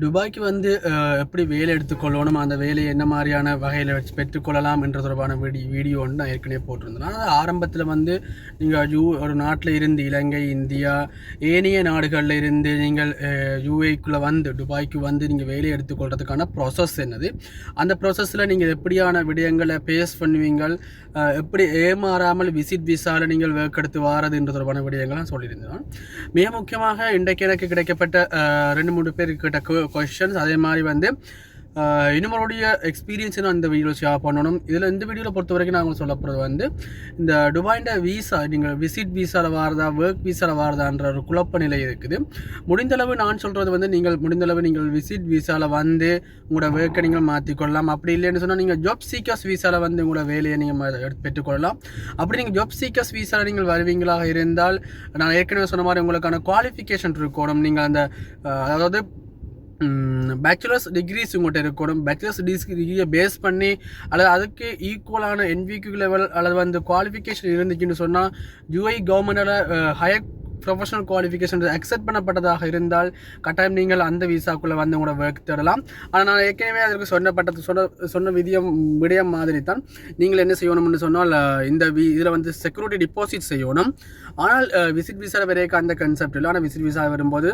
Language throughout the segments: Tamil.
துபாய்க்கு வந்து எப்படி வேலை எடுத்துக்கொள்ளணும் அந்த வேலையை என்ன மாதிரியான வகையில் வச்சு பெற்றுக்கொள்ளலாம் என்ற தொடர்பான வீடி வீடியோ வந்து நான் ஏற்கனவே போட்டிருந்தேன். ஆனால் ஆரம்பத்தில் வந்து நீங்கள் யூ ஒரு நாட்டில் இருந்து இலங்கை இந்தியா ஏனைய நாடுகளில் இருந்து நீங்கள் யூஏக்குள்ளே வந்து துபாய்க்கு வந்து நீங்கள் வேலை எடுத்துக்கொள்றதுக்கான ப்ராசஸ் என்னது? அந்த ப்ராசஸில் நீங்கள் எப்படியான விடயங்களை பேஸ் பண்ணுவீங்கள்? எப்படி ஏமாறாமல் விசிட் விசாவில் நீங்கள் ஒர்க் எடுத்து வாரது என்ற தொடர்பான விடயங்கள்லாம் சொல்லியிருந்தேன். மிக முக்கியமாக இன்றைக்கு எனக்கு கிடைக்கப்பட்ட ரெண்டு மூணு பேர் கிட்ட கொஷின்ஸ் அதே மாதிரி வந்து அஹ், இன்னுமருடைய எக்ஸ்பீரியன்ஸ் நான் இந்த வீடியோவில் ஷேர் பண்ணணும். இதில் இந்த வீடியோவில் பொறுத்த வரைக்கும் நான் உங்களுக்கு சொல்ல போகிறது வந்து இந்த துபாயின் விசா நீங்கள் விசிட் விசாவில் வாரதா ஒர்க் விசாவில் வாரதான்ற ஒரு குழப்ப நிலை இருக்குது. முடிந்தளவு நான் சொல்கிறது வந்து நீங்கள் முடிந்தளவு நீங்கள் விசிட் விசாவில் வந்து உங்களோட ஒர்க்கை நீங்கள் மாற்றிக்கொள்ளலாம் அப்படி இல்லைன்னு சொன்னால் நீங்கள் ஜாப் சீக்கர்ஸ் விசாவில் வந்து உங்களோட வேலையை நீங்கள் பெற்றுக்கொள்ளலாம். அப்படி நீங்கள் ஜாப் சீக்கர்ஸ் விசாவில் நீங்கள் வருவீங்களாக இருந்தால் நான் ஏற்கனவே சொன்ன மாதிரி உங்களுக்கான குவாலிஃபிகேஷன் இருக்கணும். நீங்கள் அந்த அதாவது பேச்சுலர்ஸ் டிகிரிஸ் உங்கள்கிட்ட இருக்கணும். பேச்சுலர்ஸ் டிகிரியை பேஸ் பண்ணி அல்லது அதுக்கு ஈக்குவலான என்விக்யூ லெவல் அல்லது வந்து குவாலிஃபிகேஷன் இருந்துச்சுன்னு சொன்னால் யூஐ கவர்மெண்டால் ஹையர் ப்ரொஃபஷனல் குவாலிஃபிகேஷன் அக்செப்ட் பண்ணப்பட்டதாக இருந்தால் கட்டாயம் நீங்கள் அந்த விசாக்குள்ளே வந்து உங்களோட ஒர்க் தேடலாம். ஆனால் நான் ஏற்கனவே அதற்கு சொன்னப்பட்டது சொன்ன சொன்ன விதியம் விடயம் மாதிரி தான் நீங்கள் என்ன செய்யணும்னு சொன்னால் இந்த வி இதில் வந்து செக்யூரிட்டி டிபாசிட் செய்யணும். ஆனால் விசிட் விசா வரைக்கும் அந்த கன்செப்ட் இல்லை. ஆனால் விசிட் விசா வரும்போது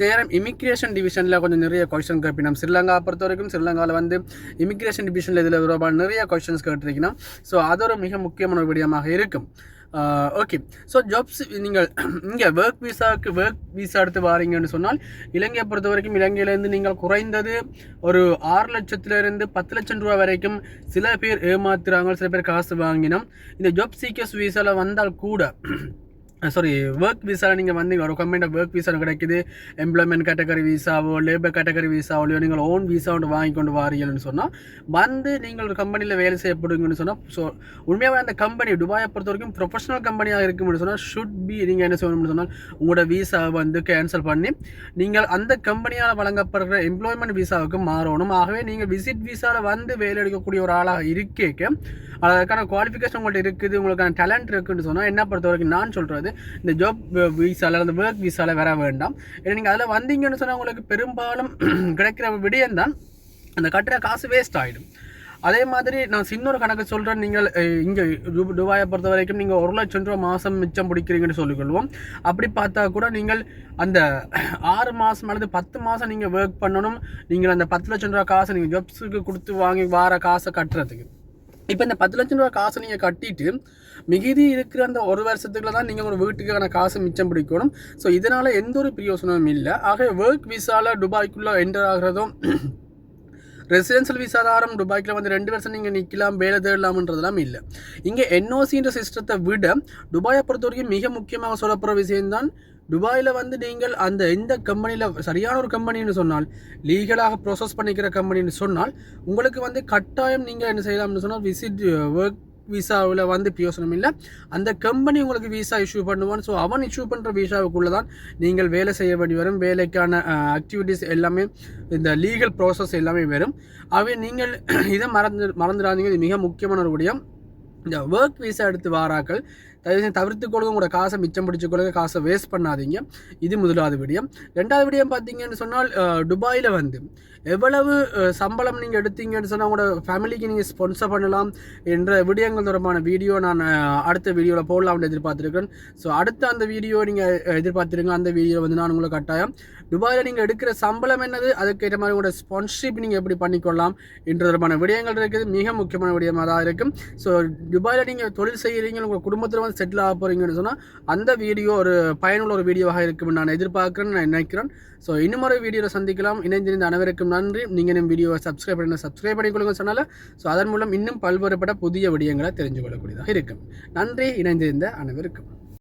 சேரம் இமிக்ரேஷன் டிவிஷனில் கொஞ்சம் நிறைய கொஷின் கேட்பினோம் ஸ்ரீலங்கா பொறுத்த வரைக்கும் ஸ்ரீலங்காவில் வந்து இமிக்ரேஷன் டிவிஷனில் இதில் தொடர்பான நிறைய கொஷின்ஸ் கேட்டிருக்கணும் ஸோ அது ஒரு மிக முக்கியமான ஒரு விடயமாக இருக்கும். ஓகே ஸோ ஜாப்ஸ் நீங்கள் இங்கே ஒர்க் விசாவுக்கு ஒர்க் விசா எடுத்து வாரீங்கன்னு சொன்னால் இலங்கையை பொறுத்த வரைக்கும் இலங்கையிலேருந்து நீங்கள் குறைந்தது ஒரு ஆறு லட்சத்திலிருந்து பத்து லட்சம் ரூபா வரைக்கும் சில பேர் ஏமாத்துறாங்க சில பேர் காசு வாங்கினோம். இந்த ஜாப் சீக்கர்ஸ் விசாவில் வந்தால் கூட சாரி ஒர்க் விசாவில் நீங்கள் வந்தீங்க. ஒரு கம்பெனியில் ஒர்க் விசா கிடைக்குது. எம்ப்ளாய்மெண்ட் கேட்டகரி விசாவோ லேபர் கேட்டகரி விசாவோலையோ நீங்கள் ஓன் விசா ஒன்று வாங்கி கொண்டு வாரீங்கன்னு சொன்னால் வந்து நீங்கள் ஒரு கம்பெனியில் வேலை செய்யப்படுங்கன்னு சொன்னால் ஸோ உண்மையாகவே அந்த கம்பெனி துபாயை பொறுத்த வரைக்கும் ப்ரொஃபஷனல் கம்பெனியாக இருக்கும்னு சொன்னால் ஷுட் பி நீங்கள் என்ன செய்யணும்னு சொன்னால் உங்களோட விசாவை வந்து கேன்சல் பண்ணி நீங்கள் அந்த கம்பெனியால் வழங்கப்படுற எம்ப்ளாய்மெண்ட் விசாவுக்கு மாறணும். ஆகவே நீங்கள் விசிட் விசாவில் வந்து வேலை எடுக்கக்கூடிய ஒரு ஆளாக இருக்கேக்க அதுக்கான குவாலிஃபிகேஷன் உங்கள்கிட்ட இருக்குது உங்களுக்கான டேலண்ட் இருக்குன்னு சொன்னால் என்ன பொறுத்த வரைக்கும் நான் சொல்கிறது இந்த ஜாப் விசாவில் அந்த ஒர்க் விசாவில் வர வேண்டாம். ஏன்னா நீங்கள் அதில் வந்தீங்கன்னு சொன்னால் உங்களுக்கு பெரும்பாலும் கிடைக்கிற விடயம் தான் அந்த கட்டுற காசு வேஸ்ட் ஆகிடும் அதே மாதிரி நான் இன்னொரு கணக்கு சொல்கிறேன் நீங்கள் இங்கே துபாயை பொறுத்த வரைக்கும் நீங்கள் ஒரு லட்சம் ரூபா மாதம் மிச்சம் பிடிக்கிறீங்கன்னு சொல்லிக்கொள்வோம். அப்படி பார்த்தா கூட நீங்கள் அந்த ஆறு மாதம் அல்லது பத்து மாதம் நீங்கள் ஒர்க் பண்ணணும். நீங்கள் அந்த பத்து லட்சம் ரூபா காசை நீங்கள் ஜப்ஸுக்கு கொடுத்து வாங்கி வார காசை கட்டுறதுக்கு. இப்போ இந்த பத்து லட்சம் ரூபா காசை நீங்கள் கட்டிட்டு மிகுதி இருக்கிற அந்த ஒரு வருஷத்துக்குள்ள தான் நீங்கள் ஒரு வீட்டுக்கான காசு மிச்சம் பிடிக்கணும். ஸோ இதனால் எந்த ஒரு பிரயோசனமும் இல்லை. ஆக ஒர்க் விசாவில் துபாய்க்குள்ளே என்டர் ஆகிறதும் ரெசிடென்ஷியல் விசாதாரம் துபாய்க்கில் வந்து ரெண்டு வருஷம் நீங்கள் நிற்கலாம் வேலை தேடலாம்ன்றதெல்லாம் இல்லை. இங்கே என்ஓசின்ற சிஸ்டத்தை விட துபாயை பொறுத்த வரைக்கும் மிக முக்கியமாக சொல்லப்படுற விஷயம்தான் துபாயில் வந்து நீங்கள் அந்த எந்த கம்பெனியில் சரியான ஒரு கம்பெனின்னு சொன்னால் லீகலாக ப்ரோசஸ் பண்ணிக்கிற கம்பெனின்னு சொன்னால் உங்களுக்கு வந்து கட்டாயம் நீங்கள் என்ன செய்யலாம்னு சொன்னால் விசிட் ஒர்க் விசாவில் வந்து பியோசனம் இல்லை. அந்த கம்பெனி உங்களுக்கு விசா இஷ்யூ பண்ணுவான். ஸோ அவன் இஷ்யூ பண்ணுற விசாவுக்குள்ளே தான் நீங்கள் வேலை செய்ய வேண்டி வரும். வேலைக்கான uh, ஆக்டிவிட்டீஸ் எல்லாமே இந்த லீகல் ப்ராசஸ் எல்லாமே வரும். ஆகவே நீங்கள் இதை மறந்து மறந்துடாதீங்க. இது மிக முக்கியமான ஒரு விடயம். இந்த ஒர்க் விசா எடுத்து வாராக்கள் தயவுசெய்து தவிர்த்து கொள்ளுங்க உங்களோட காசை மிச்சம் பிடிச்சு கொள்ளுங்க காசை வேஸ்ட் பண்ணாதீங்க. இது முதலாவது விடயம். ரெண்டாவது விடயம் பார்த்தீங்கன்னு சொன்னால் துபாயில் வந்து எவ்வளவு சம்பளம் நீங்கள் எடுத்தீங்கன்னு சொன்னால் உங்களோட ஃபேமிலிக்கு நீங்கள் ஸ்பான்சர் பண்ணலாம் என்ற விடயங்கள் தொடர்பான வீடியோ நான் அடுத்த வீடியோவில் போடலாம்னு எதிர்பார்த்துருக்கேன் ஸோ அடுத்த அந்த வீடியோ நீங்கள் எதிர்பார்த்துருங்க. அந்த வீடியோ வந்து நான் உங்களை கட்டாயம் துபாயில் நீங்கள் எடுக்கிற சம்பளம் என்னது? அதுக்கேற்ற மாதிரி உங்களோட ஸ்பான்சர்ஷிப் நீங்கள் எப்படி பண்ணிக்கொள்ளலாம் என்ற தொடர்பான விடயங்கள் இருக்குது. மிக முக்கியமான விடயமாக தான் இருக்கும் ஸோ துபாயில் நீங்கள் தொழில் செய்கிறீங்க உங்கள் குடும்பத்தில் வந்து செட்டில் ஆக போகிறீங்கன்னு சொன்னால் அந்த வீடியோ ஒரு பயனுள்ள ஒரு வீடியோவாக இருக்கும் நான் எதிர்பார்க்குறேன்னு நான் நினைக்கிறேன். ஸோ இன்னும் ஒரு வீடியோவில் சந்திக்கலாம். இணைந்திருந்த அனைவருக்கும் நன்றி. நீங்கள் நம்ம வீடியோவை சப்ஸ்கிரைப் பண்ணி சப்ஸ்கிரைப் பண்ணிக்கொள்ளுங்க சொன்னால ஸோ அதன் மூலம் இன்னும் பல்வேறுபட்ட புதிய விடயங்களை தெரிஞ்சு கொள்ளக்கூடியதாக இருக்கும். நன்றி. இணைந்திருந்த அனைவருக்கும்.